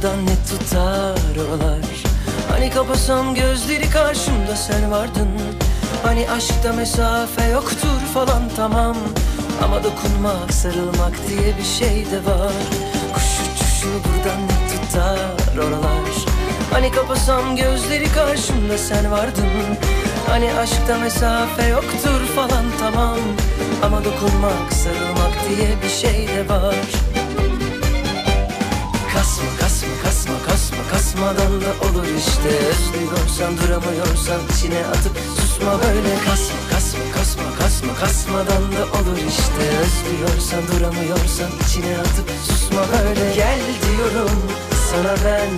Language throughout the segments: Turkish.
tutar oralar? Hani kapasam gözleri karşımda sen vardın. Hani aşkta mesafe yoktur falan tamam. Ama dokunmak sarılmak diye bir şey de var. Kuş uçuşu buradan ne tutar oralar? Hani kapasam gözleri karşımda sen vardın. Hani aşkta mesafe yoktur falan tamam. Ama dokunmak sarılmak diye bir şey de var. Kasma kasmadan da olur işte. Özlüyorsan duramıyorsan içine atıp susma böyle. Kasma kasma kasma kasma kasmadan da olur işte. Özlüyorsan duramıyorsan içine atıp susma böyle. Gel diyorum sana ben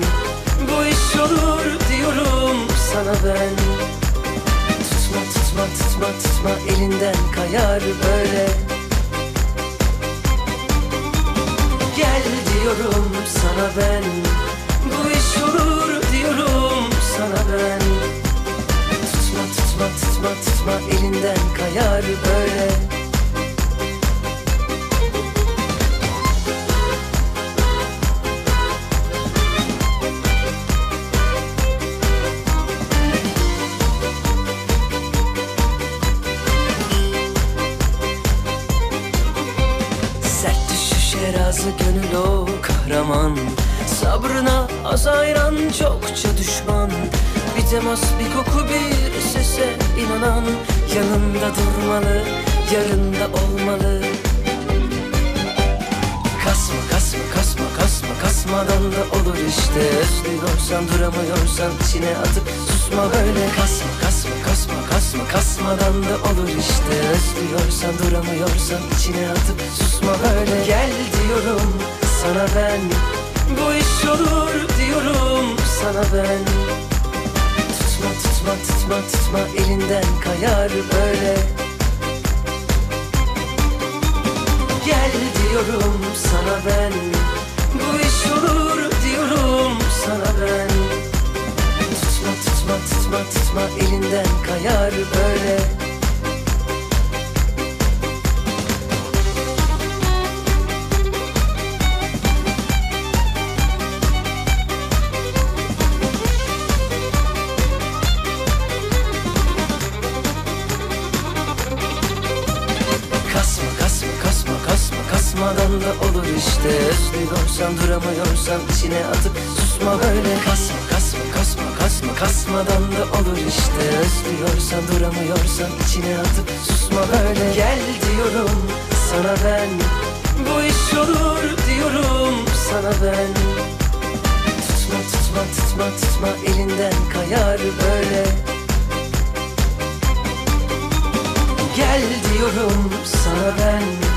bu iş olur diyorum sana ben. Tutma tutma tutma tutma elinden kayar böyle. Gel diyorum sana ben Olur diyorum sana ben. Tutma tutma tutma tutma elinden kayar böyle. Sert düşüşe razı gönül o kahraman Sabrına az ayıran çokça düşman. Bir temas bir koku bir sese inanan Yanında durmalı yarında olmalı. Kasma kasma kasma kasma kasmadan da olur işte. Özlüyorsan duramıyorsan içine atıp susma böyle. Kasma kasma kasma kasma kasmadan da olur işte. Özlüyorsan duramıyorsan içine atıp susma böyle. Gel diyorum sana ben bu iş olur diyorum sana ben. Tutma tutma tutma tutma elinden kayar böyle. Gel diyorum sana ben. Bu iş olur diyorum sana ben. Tutma tutma tutma tutma elinden kayar böyle kasmadan da olur işte. Özlüyorsan duramıyorsan içine atıp susma böyle. Kasma kasma kasma kasma kasmadan da olur işte. Özlüyorsan duramıyorsan içine atıp susma böyle. Gel diyorum sana ben. Bu iş olur diyorum sana ben. Tutma tutma tutma tutma elinden kayar böyle. Gel diyorum sana ben